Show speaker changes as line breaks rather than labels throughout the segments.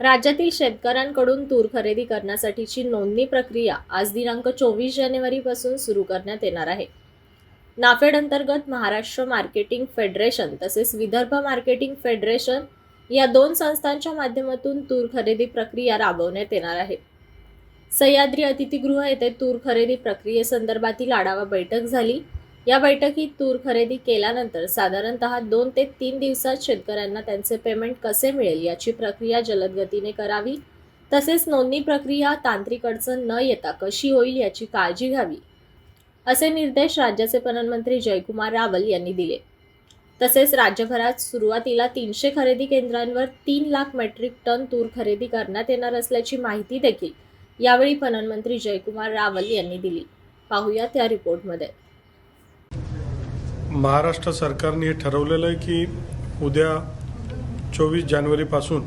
राज्यातील शेतकऱ्यांकडून तूर खरेदी करण्यासाठीची नोंदणी प्रक्रिया आज दिनांक चोवीस जानेवारीपासून सुरू करण्यात येणार आहे. नाफेड अंतर्गत महाराष्ट्र मार्केटिंग फेडरेशन तसेच विदर्भ मार्केटिंग फेडरेशन या दोन संस्थांच्या माध्यमातून तूर खरेदी प्रक्रिया राबवण्यात येणार आहे. सह्याद्री अतिथीगृह येथे तूर खरेदी प्रक्रियेसंदर्भातील आढावा बैठक झाली. या बैठकीत तूर खरेदी केल्यानंतर साधारणतः दोन ते तीन दिवसात शेतकऱ्यांना त्यांचे पेमेंट कसे मिळेल याची प्रक्रिया जलद गतीने करावी तसेच नोंदणी प्रक्रिया तांत्रिक अडचण न येता कशी होईल याची काळजी घ्यावी असे निर्देश राज्याचे पणनमंत्री जयकुमार रावल यांनी दिले. तसेच राज्यभरात सुरुवातीला तीनशे खरेदी केंद्रांवर तीन लाख मेट्रिक टन तूर खरेदी करण्यात येणार असल्याची माहिती देखील यावेळी पणनमंत्री जयकुमार रावल यांनी दिली. पाहूया या रिपोर्टमध्ये.
महाराष्ट्र सरकारने हे ठरवलेलं आहे की उद्या चोवीस जानेवारीपासून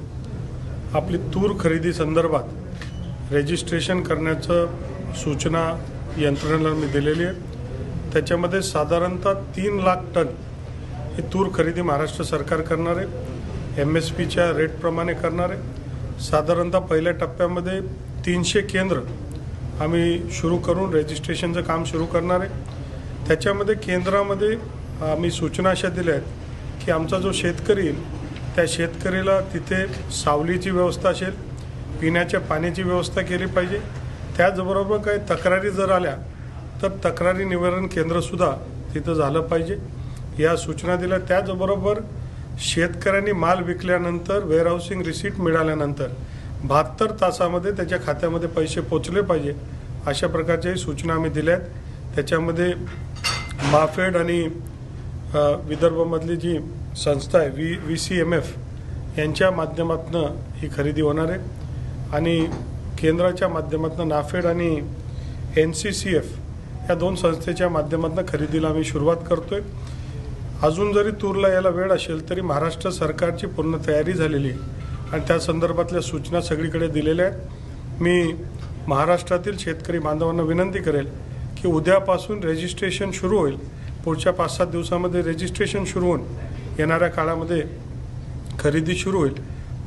आपली तूर खरेदी संदर्भात रजिस्ट्रेशन करण्याचं सूचना यंत्रणेला मी दिलेली आहे. त्याच्यामध्ये साधारणतः तीन लाख टन ही तूर खरेदी महाराष्ट्र सरकार करणार आहे. एम एस पीच्या रेटप्रमाणे करणार आहे. साधारणतः पहिल्या टप्प्यामध्ये तीनशे केंद्र आम्ही सुरू करून रजिस्ट्रेशनचं काम सुरू करणार आहे. त्याच्यामध्ये केंद्रामध्ये आम्ही सूचना अशा दिल्या आहेत की आमचा जो शेतकरी येईल त्या शेतकरीला तिथे सावलीची व्यवस्था असेल पिण्याच्या पाण्याची व्यवस्था केली पाहिजे. त्याचबरोबर काही तक्रारी जर आल्या तर तक्रारी निवारण केंद्रसुद्धा तिथं झालं पाहिजे. या सूचना दिल्या. त्याचबरोबर शेतकऱ्यांनी माल विकल्यानंतर वेअरहाऊसिंग रिसीट मिळाल्यानंतर बहात्तर तासामध्ये त्याच्या खात्यामध्ये पैसे पोचले पाहिजे अशा प्रकारच्याही सूचना आम्ही दिल्या आहेत. त्याच्यामध्ये माफेड आणि विदर्भमधली जी संस्था आहे V V C M F यांच्या माध्यमातून ही खरेदी होणार आहे. आणि केंद्राच्या माध्यमातून नाफेड आणि एन सी सी एफ या दोन संस्थेच्या माध्यमातून खरेदीला आम्ही सुरुवात करतो आहे अजून जरी तूरला यायला वेळ असेल तरी महाराष्ट्र सरकारची पूर्ण तयारी झालेली आहे. आणि त्या संदर्भातल्या सूचना सगळीकडे दिलेल्या आहेत. मी महाराष्ट्रातील शेतकरी बांधवांना विनंती करेल की उद्यापासून रजिस्ट्रेशन सुरू होईल. पुढच्या पाच सात दिवसामध्ये रजिस्ट्रेशन सुरू होऊन येणाऱ्या काळामध्ये खरेदी सुरू होईल.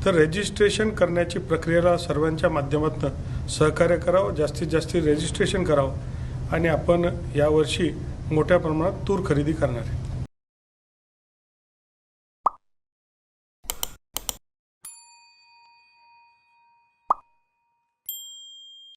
तर रजिस्ट्रेशन करण्याची प्रक्रियेला सर्वांच्या माध्यमातून सहकार्य करावं जास्तीत जास्त रजिस्ट्रेशन करावं आणि आपण यावर्षी मोठ्या प्रमाणात तूर खरेदी करणार आहे.